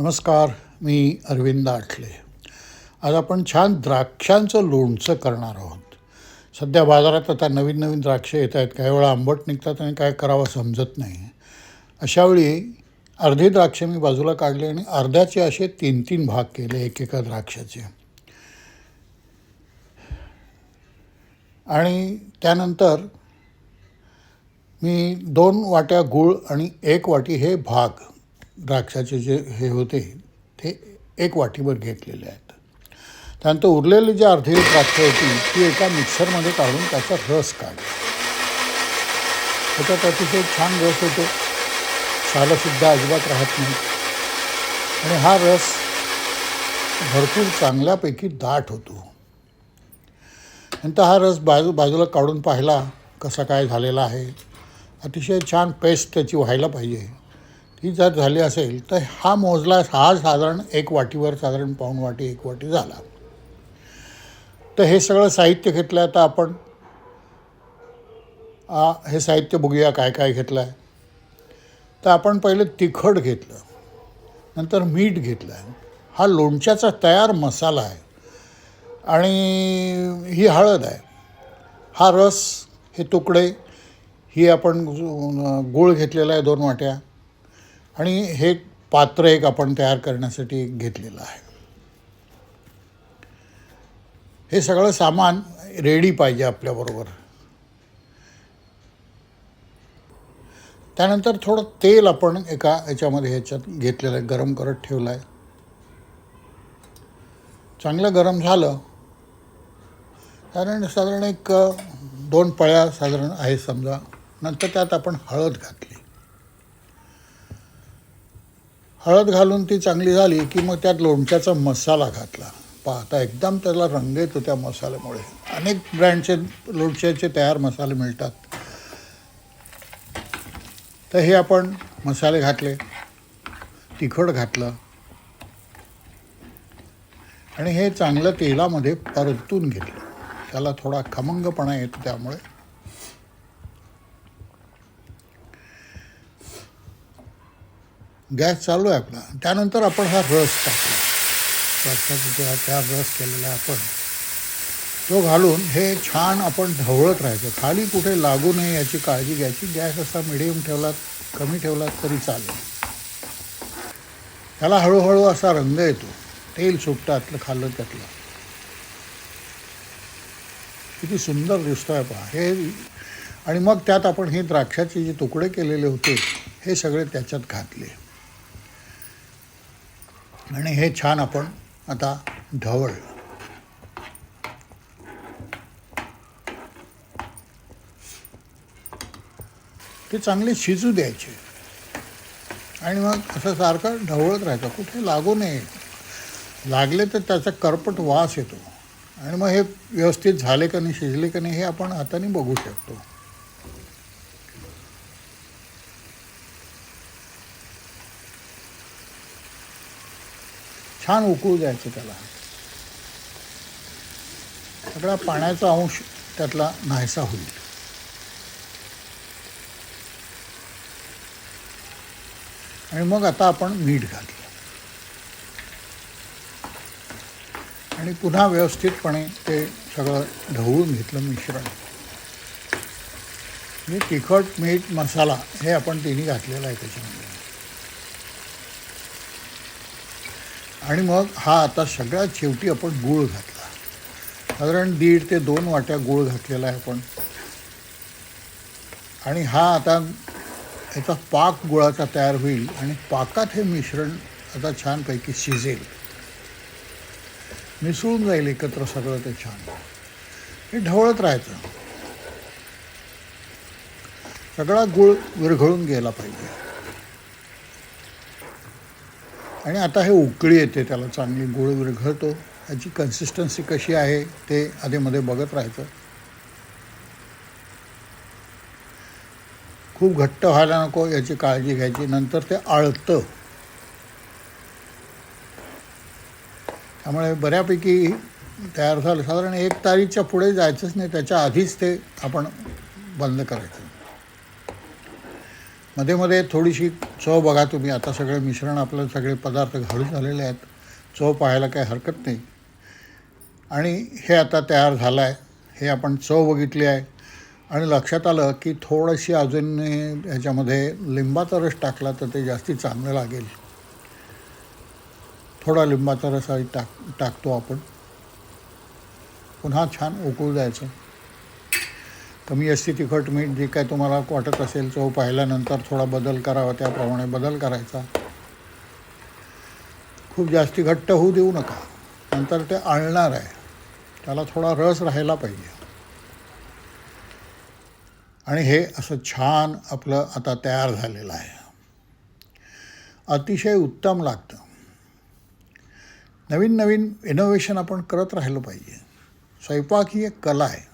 नमस्कार मी अरविंद आठले. आज आपण छान द्राक्षांचं लोणचं करणार आहोत. सध्या बाजारात आता नवीन नवीन द्राक्षे येत आहेत. काही वेळा आंबट निघतात आणि काय करावं समजत नाही. अशावेळी अर्धी द्राक्षे मी बाजूला काढले आणि अर्ध्याचे असे तीन तीन भाग केले एक एका द्राक्षाचे. आणि त्यानंतर मी दोन वाट्या गूळ आणि एक वाटी हे भाग द्राक्षाचे जे हे होते ते एक वाटीभर घेतलेले आहेत. त्यानंतर उरलेली जी अर्धी द्राक्ष होती ती एका मिक्सरमध्ये काढून त्याचा रस काढला. त्याच्यात अतिशय छान रस होतो. सालंसुद्धा अजिबात राहत नाही. आणि हा रस भरपूर चांगल्यापैकी दाट होतो. नंतर हा रस बाजू बाजूला काढून पाहिला कसा काय झालेला आहे. अतिशय छान पेस्ट त्याची व्हायला पाहिजे. ही जर झाली असेल तर हा मोजला हा साधारण एक वाटीवर साधारण पाऊण वाटी एक वाटी झाला. तर हे सगळं साहित्य घेतलं आता आपण. हे साहित्य बघूया काय काय घेतलं आहे तर आपण पहिले तिखट घेतलं नंतर मीठ घेतलं आहे हा लोणच्याचा तयार मसाला आहे. आणि ही हळद आहे. हा रस हे तुकडे ही आपण गूळ घेतलेला आहे दोन वाट्या. आणि हे पात्र एक आपण तयार करण्यासाठी घेतलेलं आहे. हे सगळं सामान रेडी पाहिजे आपल्याबरोबर त्यानंतर थोडं तेल आपण एका याच्यामध्ये ह्याच्यात घेतलेलं आहे गरम करत ठेवलं आहे. चांगलं गरम झालं. साधारण साधारण एक दोन पळ्या साधारण आहे समजा. नंतर त्यात आपण हळद घातली. हळद घालून ती चांगली झाली की मग त्यात लोणच्याचा मसाला घातला. पाहता एकदम त्याला रंग येतो त्या मसाल्यामुळे. अनेक ब्रँडचे लोणच्याचे तयार मसाले मिळतात. तर हे आपण मसाले घातले तिखट घातलं. आणि हे चांगलं तेलामध्ये परतून घेतलं. त्याला थोडा खमंगपणा येतो त्यामुळे. गॅस चालू आहे आपला. त्यानंतर आपण हा रस टाकला. रसाचा जो हा रस केलेला आपण. तो घालून हे छान आपण ढवळत राहायचं. खाली कुठे लागू नये याची काळजी घ्यायची. गॅस असा मिडियम ठेवलात कमी ठेवलात तरी चालेल. त्याला हळूहळू असा रंग येतो. तेल सुटतं आतलं खाल्लं त्यातलं. किती सुंदर दिसतो आहे पहा. हे आणि मग त्यात आपण हे द्राक्षाचे जे तुकडे केलेले होते हे सगळे त्याच्यात घातले. आणि हे छान आपण आता ढवळ. ते चांगले शिजू द्यायचे. आणि मग असं सारखं ढवळत राहायचं. कुठे लागू नये. लागले तर त्याचा करपट वास येतो. आणि मग हे व्यवस्थित झाले का नाही शिजले का नाही हे आपण हाताने बघू शकतो. छान उकळू द्यायचं त्याला. सगळा पाण्याचा अंश त्यातला नाहीसा होईल. आणि मग आता आपण मीठ घातलं आणि पुन्हा व्यवस्थितपणे ते सगळं ढवळून घेतलं मिश्रण. म्हणजे तिखट मीठ मसाला हे आपण तिन्ही घातलेलं आहे त्याच्यामध्ये. आणि मग हा आता सगळ्यात शेवटी आपण गूळ घातला. साधारण दीड ते दोन वाट्या गूळ घातलेला आहे आपण. आणि हा आता याचा पाक गुळाचा तयार होईल आणि पाकात हे मिश्रण आता छानपैकी शिजेल. मिसळून जाईल एकत्र सगळं ते छान. हे ढवळत राहायचं. सगळा गुळ विरघळून गेला पाहिजे. आणि आता हे उकळी येते त्याला चांगली गुळ विरघळतो याची कन्सिस्टन्सी कशी आहे ते आधीमध्ये बघत राहायचं. खूप घट्ट व्हायला नको याची काळजी घ्यायची नंतर ते आळतं. त्यामुळे बऱ्यापैकी तयार झालं. साधारण एक तारीखच्या पुढे जायचंच नाही त्याच्या आधीच ते आपण बंद करायचं. मध्ये मध्ये थोडीशी चव बघा तुम्ही. आता सगळे मिश्रण आपलं सगळे पदार्थ घालून झालेले आहेत. चव पाहायला काही हरकत नाही. आणि हे आता तयार झालं आहे हे आपण चव बघितली आहे. आणि लक्षात आलं की थोडीशी अजून ह्याच्यामध्ये लिंबाचा रस टाकला तर ते जास्ती चांगलं लागेल. थोडा लिंबाचा रस आधी टाक टाकतो आपण. पुन्हा छान उकळू द्यायचं. कमी असती तिखट मीठ जे काय तुम्हाला वाटत असेल चव पाहिल्यानंतर थोडा बदल करावा त्याप्रमाणे बदल करायचा. खूप जास्ती घट्ट होऊ देऊ नका. नंतर ते आळणार आहे. त्याला थोडा रस राहायला पाहिजे. आणि हे असं छान आपलं आता तयार झालेलं आहे. अतिशय उत्तम लागतं. नवीन नवीन इनोव्हेशन आपण करत राहिलं पाहिजे. स्वयंपाक ही एक कला आहे.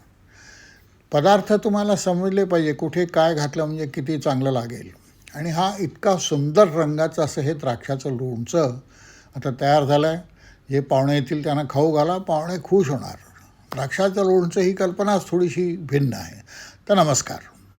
पदार्थ तुम्हाला समजले पाहिजे कुठे काय घातलं म्हणजे किती चांगलं लागेल. आणि हा इतका सुंदर रंगाचं असं हे द्राक्षाचं लोणचं आता तयार झालं आहे जे पाहुणे येतील त्यांना खाऊ घाला पाहुणे खुश होणार. द्राक्षाचं लोणचं ही कल्पनाच थोडीशी भिन्न आहे. तर नमस्कार.